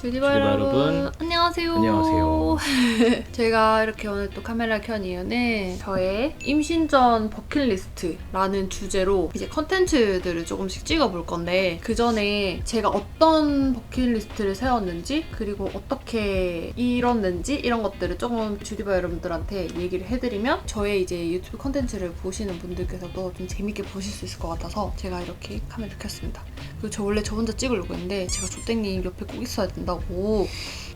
주디바 주디바 여러분, 안녕하세요. 안녕하세요. 제가 이렇게 오늘 또 카메라 켠 이유는 저의 임신 전 버킷리스트라는 주제로 이제 컨텐츠들을 조금씩 찍어볼 건데 그 전에 제가 어떤 버킷리스트를 세웠는지 그리고 어떻게 이뤘는지 이런 것들을 조금 주디바 여러분들한테 얘기를 해드리면 저의 이제 유튜브 컨텐츠를 보시는 분들께서도 좀 재밌게 보실 수 있을 것 같아서 제가 이렇게 카메라를 켰습니다. 그리고 저 원래 저 혼자 찍으려고 했는데 제가 조땡님 옆에 꼭 있어야 된다고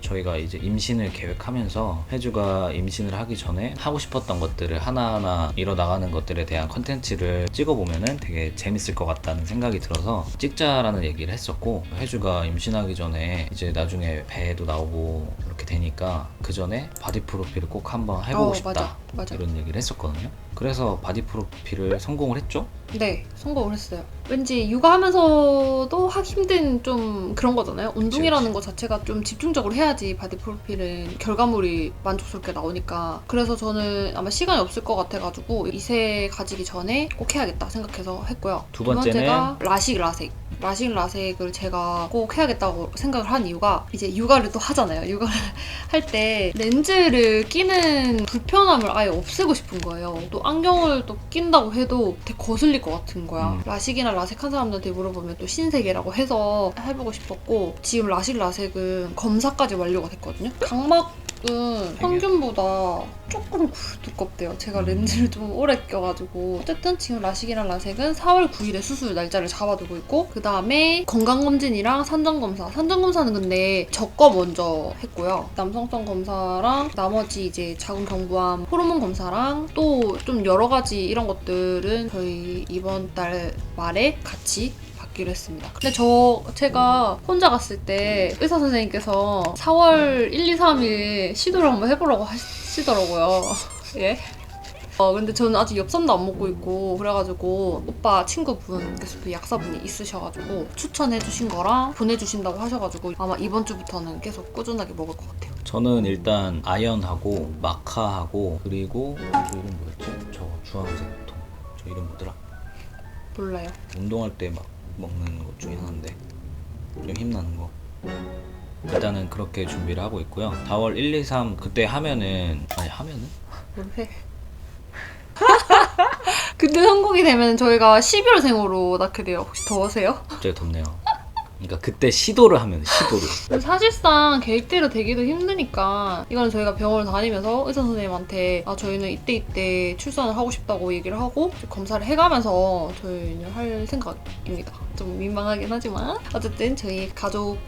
저희가 이제 임신을 계획하면서 혜주가 임신을 하기 전에 하고 싶었던 것들을 하나하나 이뤄 나가는 것들에 대한 컨텐츠를 찍어보면은 되게 재밌을 것 같다는 생각이 들어서 찍자라는 얘기를 했었고 혜주가 임신하기 전에 이제 나중에 배도 나오고 이렇게 되니까 그 전에 바디 프로필을 꼭 한번 해보고 어, 싶다 맞아, 맞아. 이런 얘기를 했었거든요. 그래서 바디 프로필을 성공을 했죠. 네, 성공을 했어요. 왠지 육아하면서도 하기 힘든 좀 그런 거잖아요. 운동이라는 것 자체가 좀 집중적으로 해야지 바디 프로필은 결과물이 만족스럽게 나오니까. 그래서 저는 아마 시간이 없을 것 같아가지고 이세 가지기 전에 꼭 해야겠다 생각해서 했고요. 두 번째는 번째가 라식 라섹. 라식 라섹을 제가 꼭 해야겠다고 생각을 한 이유가 이제 육아를 또 하잖아요. 육아를 할 때 렌즈를 끼는 불편함을 아예 없애고 싶은 거예요. 또 안경을 또 낀다고 해도 되게 거슬릴 것 같은 거야. 음. 라식이나 라섹 한 사람들한테 물어보면 또 신세계라고 해서 해보고 싶었고 지금 라식 라섹은 검사까지 완료가 됐거든요. 각막 은 평균보다 조금 구- 두껍대요. 제가 음. 렌즈를 좀 오래 껴가지고 어쨌든 지금 라식이랑 라섹은 4월 9일에 수술 날짜를 잡아두고 있고 그 다음에 건강검진이랑 산정검사 산정검사는 근데 저거 먼저 했고요. 남성성 검사랑 나머지 이제 자궁 경부암 호르몬 검사랑 또 좀 여러 가지 이런 것들은 저희 이번 달 말에 같이 받기로 했습니다. 근데 저 제가 혼자 갔을 때 의사 선생님께서 4월 1, 2, 3일 시도를 한번 해보라고 하시더라고요. 예. 어, 근데 저는 아직 엽산도 안 먹고 있고 그래가지고 오빠 친구분께서도 약사분이 있으셔가지고 추천해주신 거랑 보내주신다고 하셔가지고 아마 이번 주부터는 계속 꾸준하게 먹을 것 같아요. 저는 일단 아연하고 마카하고 그리고 저 이름 뭐였지? 저 주황색 통. 저 이름 뭐더라? 몰라요. 운동할 때 막 먹는 것 중에 하나인데 좀 힘나는 거. 일단은 그렇게 준비를 하고 있고요. 4월 1, 2, 3 그때 하면은 아니 하면은 뭘 해? 근데 성공이 되면 저희가 11월생으로 낳게 돼요. 혹시 더우세요? 갑자기 덥네요. 그러니까 그때 시도를 하면 시도를. 사실상 계획대로 되기도 힘드니까 이거는 저희가 병원을 다니면서 의사 선생님한테 아 저희는 이때 이때 출산을 하고 싶다고 얘기를 하고 검사를 해가면서 저희는 할 생각입니다. 좀 민망하긴 하지만 어쨌든 저희 가족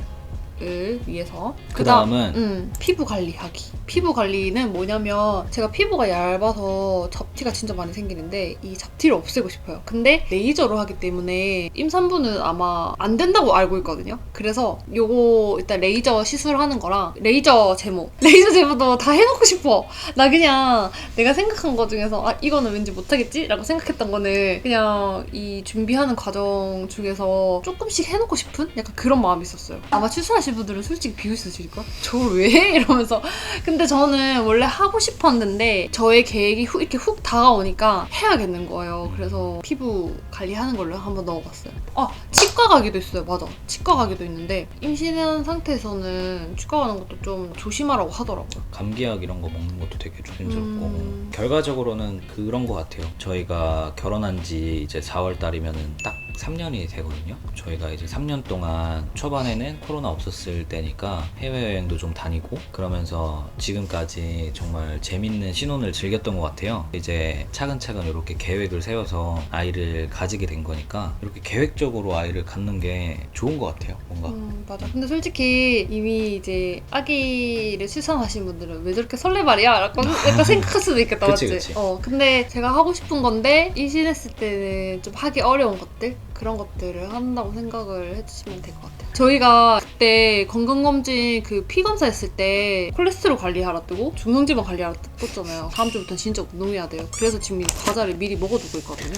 을 위해서 그 다음은 음, 피부 관리하기. 피부 관리는 뭐냐면 제가 피부가 얇아서 잡티가 진짜 많이 생기는데 이 잡티를 없애고 싶어요. 근데 레이저로 하기 때문에 임산부는 아마 안 된다고 알고 있거든요. 그래서 요거 일단 레이저 시술하는 거랑 레이저 제모. 레이저 제모도 다 해놓고 싶어. 나 그냥 내가 생각한 거 중에서 아 이거는 왠지 못하겠지? 라고 생각했던 거는 그냥 이 준비하는 과정 중에서 조금씩 해놓고 싶은 약간 그런 마음이 있었어요. 아마 출산 하신 분들은 솔직히 비웃으실걸? 저걸 왜 해? 이러면서 근데 저는 원래 하고 싶었는데 저의 계획이 후, 이렇게 훅 다가오니까 해야겠는 거예요. 그래서 피부 관리하는 걸로 한번 넣어봤어요. 아 치과 가기도 있어요. 맞아. 치과 가기도 있는데 임신한 상태에서는 치과 가는 것도 좀 조심하라고 하더라고요. 감기약 이런 거 먹는 것도 되게 조심스럽고 음. 결과적으로는 그런 것 같아요. 저희가 결혼한 지 이제 4월 달이면은 딱 3년이 되거든요. 저희가 이제 3년 동안 초반에는 코로나 없었을 때니까 해외여행도 좀 다니고 그러면서 지금까지 정말 재밌는 신혼을 즐겼던 것 같아요. 이제 차근차근 이렇게 계획을 세워서 아이를 가지게 된 거니까 이렇게 계획적으로 아이를 갖는 게 좋은 것 같아요. 뭔가 음, 맞아. 근데 솔직히 이미 이제 아기를 출산하신 분들은 왜 저렇게 설레발이야? 약간, 약간 생각할 수도 있겠다, 그치, 맞지? 그치. 어, 근데 제가 하고 싶은 건데 임신했을 때는 좀 하기 어려운 것들? 그런 것들을 한다고 생각을 해주시면 될 것 같아요. 저희가 그때 건강검진 그 피 검사 했을 때 콜레스테롤 관리하라 뜨고 중성지방 관리하라 떴잖아요. 다음 주부터는 진짜 운동해야 돼요. 그래서 지금 이 과자를 미리 먹어두고 있거든요.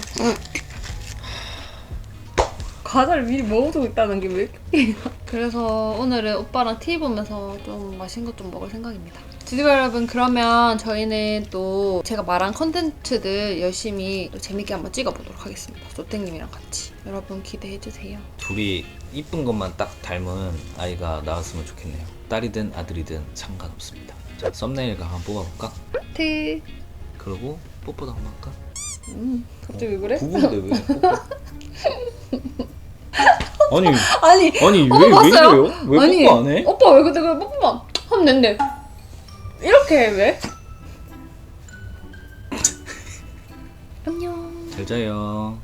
과자를 미리 먹어두고 있다는 게 왜 이렇게 그래서 오늘은 오빠랑 TV 보면서 좀 맛있는 것 좀 먹을 생각입니다. 지디바 여러분 그러면 저희는 또 제가 말한 컨텐츠들 열심히 또 재밌게 한번 찍어보도록 하겠습니다. 조땡님이랑 같이 여러분 기대해주세요. 둘이 이쁜 것만 딱 닮은 아이가 나왔으면 좋겠네요. 딸이든 아들이든 상관없습니다. 자, 썸네일 각 한번 뽑아볼까? 트. 그리고 뽀뽀도 한번 할까? 음, 갑자기 왜 그래? 구분데 왜 뽀뽀? 아니 아니 아니 왜 왜 봤어요? 이래요? 왜 아니 뽀뽀 안 해? 오빠 왜 그때 그 뽀뽀만 하면 된대. 이렇게 해 왜? 안녕. 잘 자요.